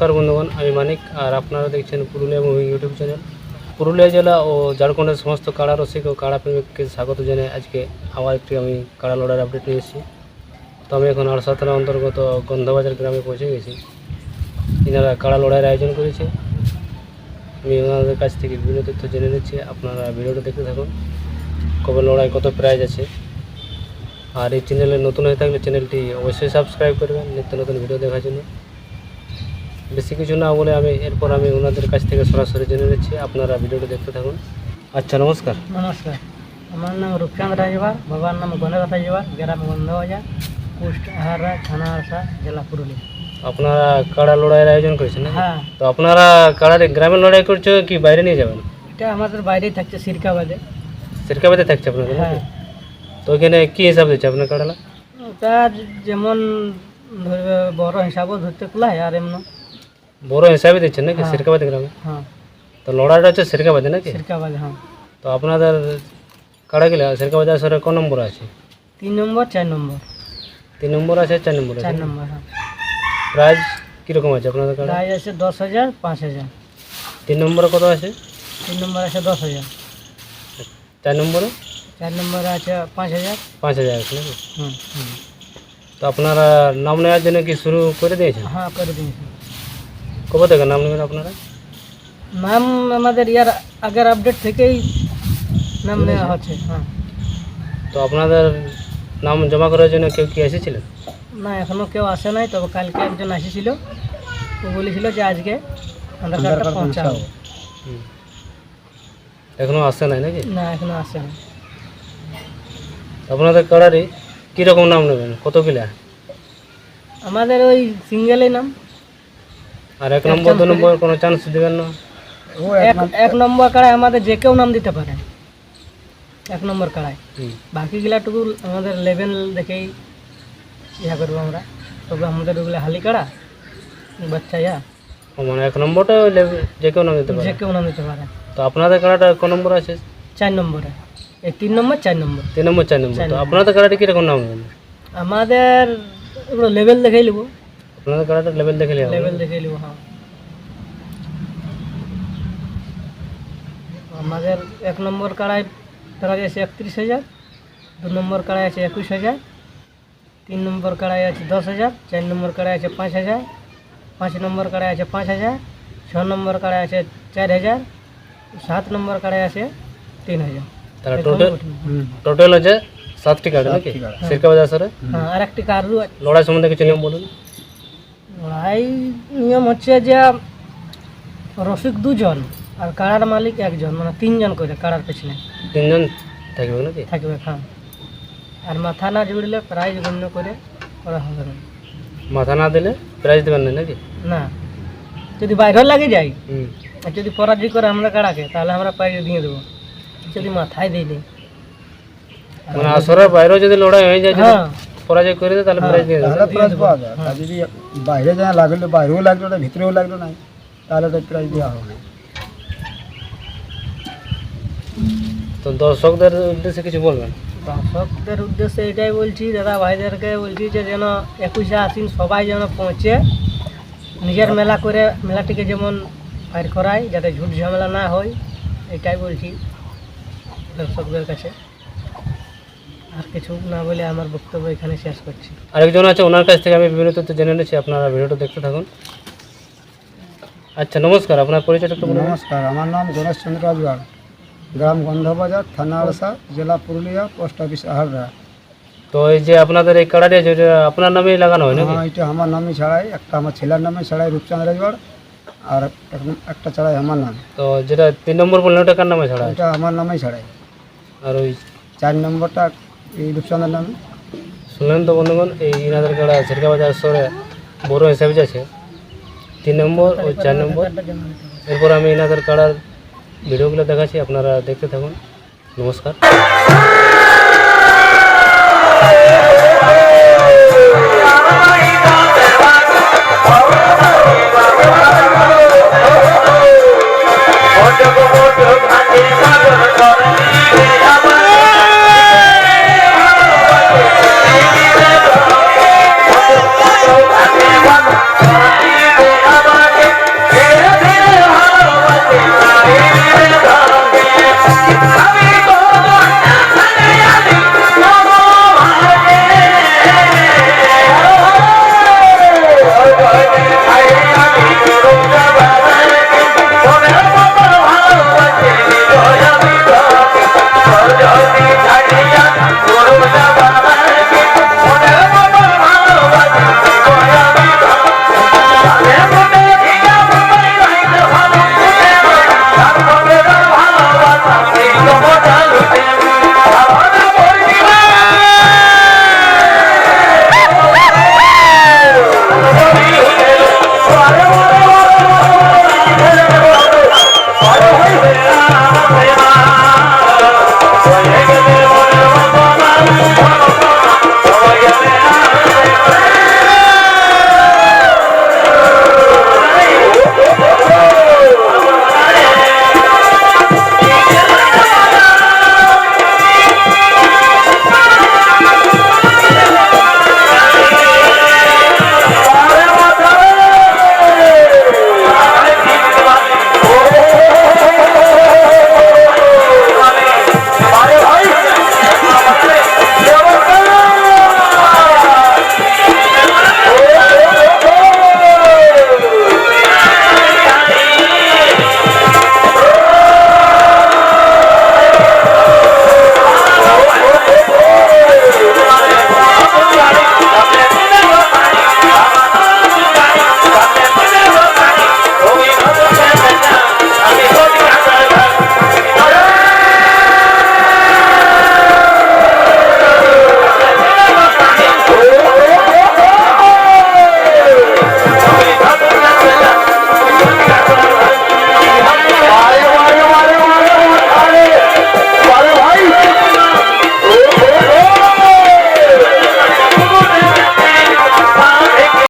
নমস্কার বন্ধুগণ, আমি মানিক, আর আপনারা দেখছেন Purulia movie YouTube channel. Purulia জেলা ও ঝাড়খণ্ডের সমস্ত কাড়া রসিক ও কাড়া প্রেমিককে স্বাগত জানাই আজকে আবার একটি আমি কাড়া লড়ার আপডেট নিয়ে এসেছি। তো আমি এখন আড়সা থানার অন্তর্গত গন্ধবাজার গ্রামে পৌঁছে গেছি। এনারা কাড়া লড়াইয়ের আয়োজন করেছে। আমি ওনাদের কাছ থেকে বিভিন্ন তথ্য জেনে নিচ্ছি। আপনারা ভিডিওটা দেখতে থাকুন। কবে লড়াই, কত প্রাইজ আছে। আর এই চ্যানেলে নতুন হয়ে থাকলে চ্যানেলটি অবশ্যই সাবস্ক্রাইব করবেন। নিত্য নতুন ভিডিও দেখার জন্য। বেশি কিছু না বলে আমি এরপর আমি ওনাদের কাছ থেকে সরাসরি জেনে নিচ্ছি। আপনারা ভিডিওটি দেখতে থাকুন। আচ্ছা নমস্কার। নমস্কার। আমার নাম রূপচাঁদ রাজবার বাবার নাম গণেশ রাজবার গ্রাম গন্ধবাজার পোস্ট আহারা থানা আরসা জেলা পুরুলিয়া। আপনারা কাড়া লড়াইয়ের আয়োজন করেছেন হ্যাঁ। তো আপনারা কাড়ার গ্রামে লড়াই করছ কি বাইরে নিয়ে যাবেন? এটা আমাদের বাইরেই থাকছে সিরকাবাদে। সিরকাবাদে থাকছে আপনাদের হ্যাঁ। তো ওইখানে কি হিসাব দিচ্ছে আপনার কাড়ালা ওটা যেমন ধরবে বড় হিসাবও ধরতে কুলায় আর এমন বড় হিসাবে দিচ্ছেন নাকি। সিরকাবাদে গ্রামে হ্যাঁ তো লড়াইটা হচ্ছে সিরকাবাদে নাকি সিরকাবাদে হ্যাঁ তো আপনাদের কাড়া গেলে সিরকাবাদে আসরে কোন নম্বর আছে তিন নম্বর চার নম্বর তিন নম্বর আছে চার নম্বর চার নম্বর হ্যাঁ প্রাইজ কীরকম আছে আপনাদের কাড়া প্রাইস আছে দশ হাজার পাঁচ হাজার তিন নম্বরে কত আছে তিন নম্বর আছে দশ হাজার চার নম্বরে চার নম্বরে আছে পাঁচ হাজার পাঁচ হাজার আছে নাকি হুম হুম তো আপনারা নাম নেওয়ার জন্য কি শুরু করে দিয়েছেন হ্যাঁ করে দিয়েছি কবে থেকে নাম নেবেন আপনারা? নাম আমাদের ইয়ার আগের আপডেট থেকেই নাম নেওয়া হচ্ছে হ্যাঁ। তো আপনাদের নাম জমা করার জন্য কেউ কি এসেছিলেন? না এখনও কেউ আসে নাই তবে কালকে একজন আসেছিল। ও বলেছিল যে আজকে আধার কার্ডটা পৌঁছাবো। হুম। এখনও আসে নাই নাকি? না এখনও আসে না আপনাদের কাড়ারি কীরকম নাম নেবেন? কত কিলা? আমাদের ওই সিঙ্গেলই নাম। আর এক নম্বর দু নম্বর কোনো চান্স দেবেন না? এক এক নম্বর। কাড়ায় আমাদের যে কেউ নাম দিতে পারে। এক নম্বর কাড়ায়। বাকিগুলাটুকু আমাদের লেভেল দেখেই ইয়া করব আমরা। তবে আমাদের ওগুলো হালি কাড়া বাচ্চা ইয়া। মানে এক নম্বরটা যে কেউ নাম দিতে যে কেউ নাম দিতে পারে। তো আপনাদের কাড়াটা ক নম্বর আছে? চার নম্বরে। এই তিন নম্বর চার নম্বর। তিন নম্বর চার নম্বর। তো আপনাদের কাড়াটি কীরকম নাম আমাদের লেভেল দেখেই নেব আপনাদের কাড়াটা লেভেল দেখে নেওয়া লেভেল দেখেই নেব হ্যাঁ আমাদের এক নম্বর কাড়ায় প্রাইজ আছে একত্রিশ হাজার দু নম্বর কাড়ায় আছে একুশ হাজার তিন নম্বর কাড়ায় আছে দশ হাজার চার নম্বর কাড়ায় আছে পাঁচ হাজার পাঁচ নম্বর কাড়ায় আছে পাঁচ হাজার ছ নম্বর কাড়ায় আছে চার হাজার সাত নম্বর কাড়ায় আছে তিন হাজার তাহলে এরকম টোটাল উঠবে। টোটাল হচ্ছে সাতটি কার্ড নাকি সিরকাবাদ আসরে হ্যাঁ আর একটি কারু আছে লড়াই সম্বন্ধে কিছু নিয়ম বলুন লড়াই নিয়ম হচ্ছে যে রসিক দুজন আর কাড়ার মালিক একজন মানে তিনজন করে কাড়ার পেছনে। তিনজন থাকবে নাকি? থাকবে খান আর মাথা না জুড়লে প্রাইজ গণ্য করে করা হবে না। মাথা না দিলে প্রাইজ দেবেন না নাকি? না। যদি বাইরে লাগে যায় হুম। আর যদি পরাজয় করে আমরা কাড়াকে তাহলে আমরা প্রাইজ দিয়ে দেবো। যদি মাথায় দিই নি। মানে আসরের বাইরেও যদি লড়াই হয়ে যায় হ্যাঁ। পরাজয় করে দেয় তাহলে প্রাইজ দিয়ে। দেবে প্রাইজ পাওয়া যায়। আর যদি বাইরে যা লাগলে বাইরেও লাগল না ভিতরেও লাগল না তাহলে তো প্রাইজ দেওয়া হবে না। তো দর্শকদের উদ্দেশ্যে কিছু বলবেন? দর্শকদের উদ্দেশ্যে এটাই বলছি দাদা ভাইদেরকে বলছি যে যেন একুশে আসিন সবাই যেন পৌঁছে নিজের মেলা করে মেলাটিকে যেমন ফায়ার করায় যাতে ঝুট ঝামেলা না হয় এটাই বলছি দর্শকদের কাছে। আর কিছু না বলে আমার বক্তব্য এখানে শেষ করছি। আরেকজন আছে ওনার কাছ থেকে আমি বিভিন্ন তথ্য জেনে নিচ্ছি আপনারা ভিডিওটা দেখতে থাকুন। আচ্ছা নমস্কার আপনার পরিচয়টা একটু বলুন। নমস্কার আমার নাম গণেশ চন্দ্র রাজবার গ্রাম গন্ধবাজার থানা আড়সা জেলা পুরুলিয়া পোস্ট অফিস আহাররা। তো এই যে আপনাদের এই কাড়াটি আছে ওটা আপনার নামেই লাগানো হয় নাকি? হ্যাঁ, এটা আমার নামে ছাড়াই একটা আমার ছেলের নামে ছাড়াই রূপচাঁদ রাজবার আর এক- একটা ছাড়াই আমার নাম। তো যেটা তিন নম্বর বললেন ওটা কার নামে ছাড়া আছে এটা আমার নামেই ছাড়াই। আর ওই চার নম্বরটা এই রূপচাঁদের নামে? শুনলেন তো বন্ধুগণ, এই ইনাদের কাড়া ঝিরকাবাজার শহরে বড় হিসাবে যাচ্ছে। তিন নম্বর ও চার নম্বর। এরপর আমি ইনাদের কাড়ার ভিডিওগুলো দেখাচ্ছি, আপনারা দেখতে থাকুন। নমস্কার।